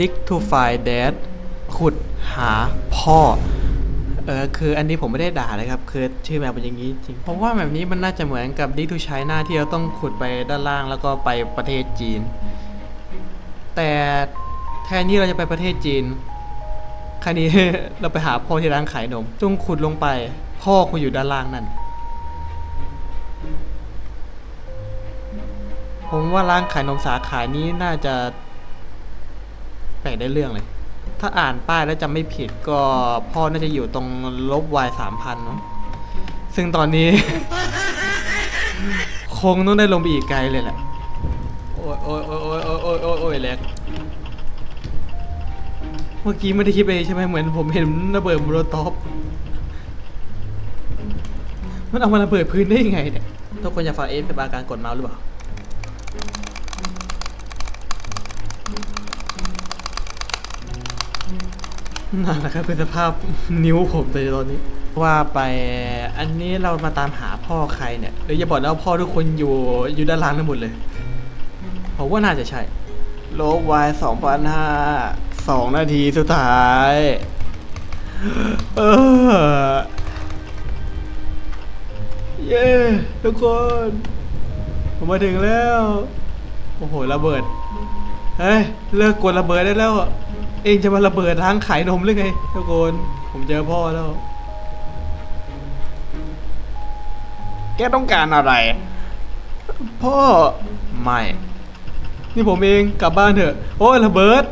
dig to find dad ขุดหาพ่อ เออคืออันนี้ผมไม่ได้ด่าเลยครับ คือชื่อแบบเป็นอย่างนี้จริงผมว่าแบบนี้มันน่าจะเหมือนกับ dig to China ที่เราต้องขุดไปด้านล่างแล้วก็ไปประเทศจีน แต่แทนที่เราจะไปประเทศจีนคราวนี้เราไปหาพ่อที่ร้านขายนมจงขุดลงไป พ่อคุณอยู่ด้านล่างนั่น ผมว่าร้านขายนมสาขานี้น่าจะ ปลกได้เรื่องเลย ถ้าอ่านป้ายแล้วจำไม่ผิดก็พ่อน่าจะอยู่ตรงลบ y สามพันเนาะซึ่งตอนนี้ คงต้องได้ลงไปอีกไกลเลยแหละ โอ้ยโอ้ยโอ้ยโอ้ยโอ้ยโอ้ยโอ้ยแหลกเมื่อกี้ไม่ได้คิดไปใช่ไหมเหมือนผมเห็นระเบิดโมโลตอฟมันเอามาระเบิดพื้นได้ยังไงเนี่ยทุกคนอยากฟังเอฟเป็นอาการกดเมาส์หรือเปล่า นั่นแหละครับคือสภาพนิ้วผมในตอนนี้ ว่าไปอันนี้เรามาตามหาพ่อใครเนี่ยหรืออย่าบอกนะว่าพ่อทุกคนอยู่อยู่ด้านล่างทั้งหมดเลยผมว่าน่าจะใช่ โลบวายสองพันห้าสองนาทีสุดท้าย เออเย้ทุกคน ผมมาถึงแล้ว โอ้โหระเบิด เฮ้ย เลิกกดระเบิดได้แล้ว เองจะมาระเบิดร้านขายนมหรือไงทุกคนผมเจอพ่อแล้ว แกต้องการอะไร พ่อ ไม่ นี่ผมเองกลับบ้านเถอะ โอ้ยระเบิด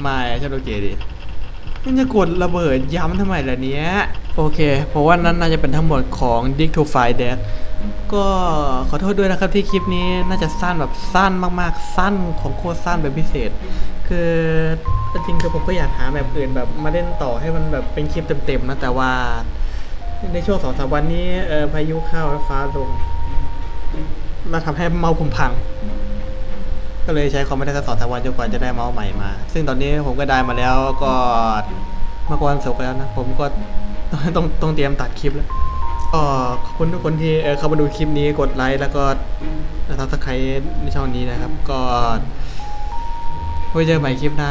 ไม่ฉันโอเคดีมันจะกดระเบิดย้ำทำไมล่ะเนี้ย โอเค เพราะว่านั้นน่าจะเป็นทั้งหมดของ Dig to Find Dad ก็ขอโทษด้วยนะครับที่คลิปนี้น่าจะสั้นแบบสั้นมากๆ สั้นของโคตรสั้นแบบพิเศษ คือจริงๆคือผมก็อยากหาแบบอื่นแบบมาเล่นต่อให้มันแบบเป็นคลิปเต็มๆนะแต่ว่า ในช่วงสองสามวันนี้เออพายุเข้าฟ้าลงมาทำให้เมาส์ผมพัง ก็เลยใช้คอมไม่ได้สักสองสามวันจนกว่าจะได้เมาส์ใหม่มา ซึ่งตอนนี้ผมก็ได้มาแล้วก็มื่อวันศุกร์แล้วนะ ผมก็ต้องต้องเตรียมตัดคลิปแล้ว ก็ขอบคุณทุกคนที่เออเข้ามาดูคลิปนี้กดไลค์แล้วก็ซับสไครต์ในช่องนี้นะครับ ก็ไว้เจอใหม่คลิปหน้า